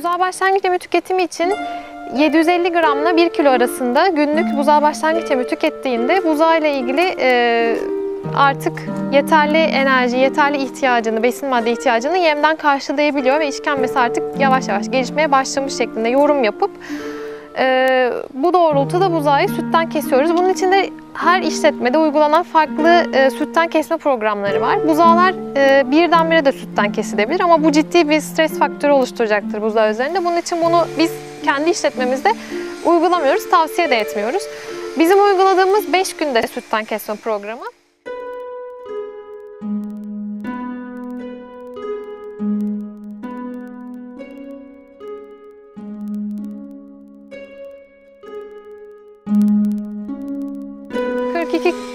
buzağı başlangıç yemi tüketimi için 750 gramla 1 kilo arasında günlük buzağı başlangıç yemi tükettiğinde buzağı ile ilgili e, artık yeterli enerji, yeterli ihtiyacını, besin madde ihtiyacını yemden karşılayabiliyor ve işkembesi artık yavaş yavaş gelişmeye başlamış şeklinde yorum yapıp e, bu doğrultuda buzağı sütten kesiyoruz. Bunun için de her işletmede uygulanan farklı e, sütten kesme programları var. Buzağlar e, birdenbire de sütten kesilebilir ama bu ciddi bir stres faktörü oluşturacaktır buzağı üzerinde. Bunun için bunu biz kendi işletmemizde uygulamıyoruz, tavsiye de etmiyoruz. Bizim uyguladığımız 5 günde sütten kesme programı.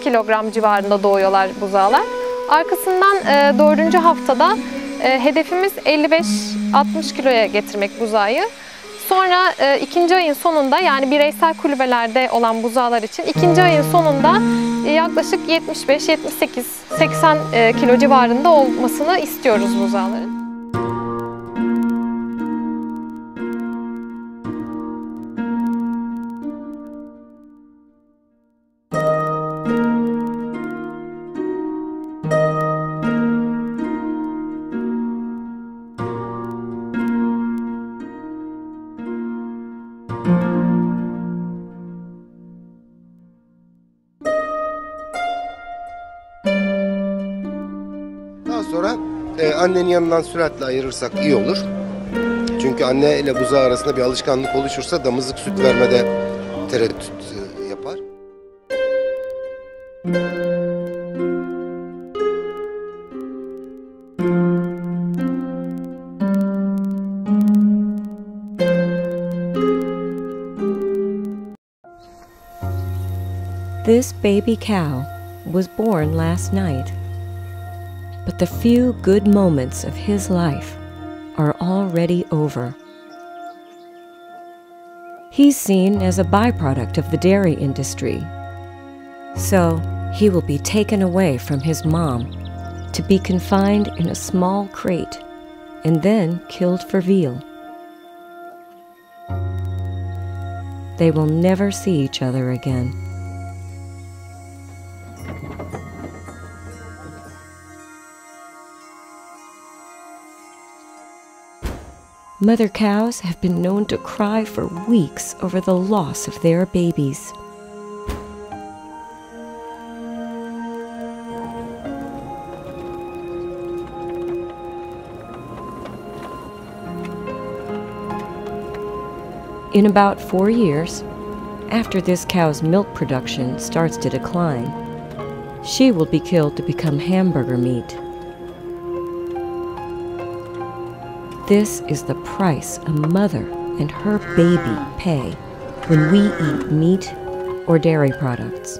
Kilogram civarında doğuyorlar buzağlar. Arkasından e, 4. haftada e, hedefimiz 55-60 kiloya getirmek buzağı. Sonra e, ikinci ayın sonunda yani bireysel kulübelerde olan buzağlar için ikinci ayın sonunda e, yaklaşık 75-78-80 e, kilo civarında olmasını istiyoruz buzağların. Sonra e, annenin yanından süratle ayırırsak iyi olur. Çünkü anne ile buzağı arasında bir alışkanlık oluşursa damızlık süt vermede tereddüt e, yapar. This baby cow was born last night. But the few good moments of his life are already over. He's seen as a byproduct of the dairy industry. So he will be taken away from his mom to be confined in a small crate and then killed for veal. They will never see each other again. Mother cows have been known to cry for weeks over the loss of their babies. In about four years, after this cow's milk production starts to decline, she will be killed to become hamburger meat. This is the price a mother and her baby pay when we eat meat or dairy products.